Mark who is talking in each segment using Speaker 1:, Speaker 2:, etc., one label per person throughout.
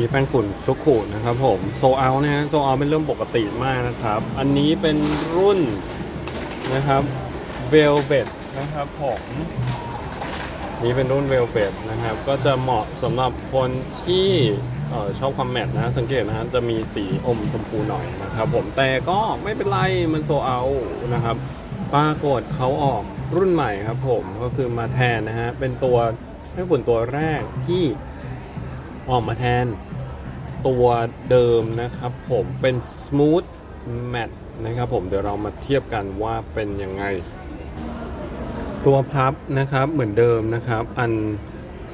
Speaker 1: มีแป้งฝุ่นซุกุนะครับผมโซเอานะฮะโซเอาเป็นเรื่องปกติมากนะครับ อันนี้เป็นรุ่นนะครับเวลเ e ตนะครับผมนี่เป็นรุ่นเวลเ e ตนะครับ ก็จะเหมาะสำหรับคนที่ออชอบความแมทนะสังเกตนะฮะจะมีสีอมชมพูหน่อยนะครับผมแต่ก็ไม่เป็นไรมันโซเอานะครับปรากฏเขาออกรุ่นใหม่ครับผมก็คือมาแทนนะฮะเป็นตัวแป้งฝุ่นตัวแรกที่ออกมาแทน ตัวเดิมนะครับผมเป็น Smooth Matte นะครับผมเดี๋ยวเรามาเทียบกันว่าเป็นยังไง ตัวพับนะครับเหมือนเดิมนะครับ อัน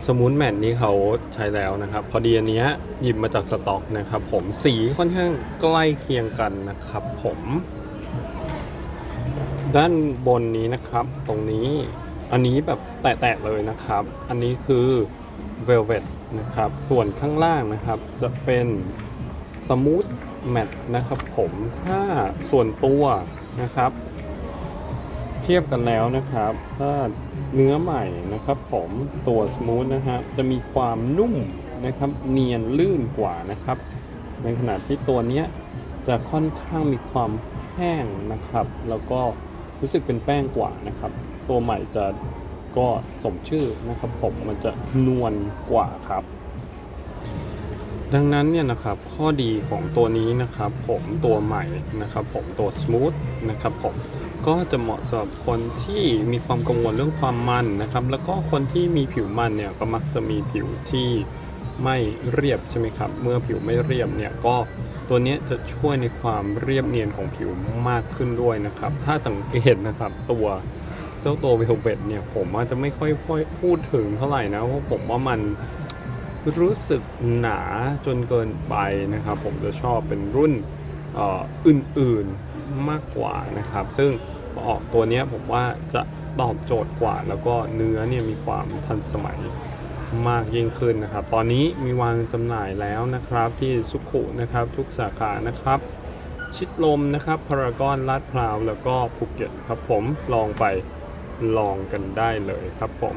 Speaker 1: Smooth Matte นี้เขาใช้แล้วนะครับ พอดีอันนี้หยิบมาจากสต็อกนะครับผมสีค่อนข้างใกล้เคียงกันนะครับผม ด้านบนนี้นะครับตรงนี้อันนี้แบบแตะๆเลยนะครับ อันนี้คือ Velvet นะครับ ส่วนข้างล่างนะครับจะเป็น Smooth Matte นะครับผมถ้าส่วนตัวนะครับ เทียบกันแล้วนะครับ ถ้าเนื้อใหม่นะครับผมตัว Smooth นะฮะจะมีความนุ่มนะครับเนียนลื่นกว่านะครับ ในขณะที่ตัวเนี้ยจะค่อนข้างมีความแห้งนะครับ แล้วก็รู้สึกเป็นแป้งกว่านะครับ ตัวใหม่จะ ก็สมชื่อนะครับผมมันจะนวลกว่าครับ ดังนั้นเนี่ยนะครับข้อดีของตัวนี้นะครับผมตัวใหม่นะครับผมตัว Smooth นะครับผมก็จะเหมาะสำหรับคนที่มีความกังวลเรื่องความมันนะครับ แล้วก็คนที่มีผิวมันเนี่ยก็มักจะมีผิวที่ไม่เรียบใช่ไหมครับ เมื่อผิวไม่เรียบเนี่ยก็ตัวนี้จะช่วยในความเรียบเนียนของผิวมากขึ้นด้วยนะครับ ถ้าสังเกตนะครับตัว เจ้าตัวเวลเวตเนี่ยผมอาจจะไม่ค่อยพูดถึงเท่าไหร่นะเพราะผมว่ามันรู้สึกหนาจนเกินไปนะครับ ผมจะชอบเป็นรุ่นอื่นๆมากกว่านะครับ ซึ่งออกตัวนี้ผมว่าจะตอบโจทย์กว่า แล้วก็เนื้อเนี่ยมีความทันสมัยมากยิ่งขึ้นนะครับ ตอนนี้มีวางจำหน่ายแล้วนะครับที่สุขุนะครับทุกสาขานะครับ ชิดลมนะครับพารากอนลาดพร้าวแล้วก็ภูเก็ตครับผมลองไป ลองกันได้เลยครับผม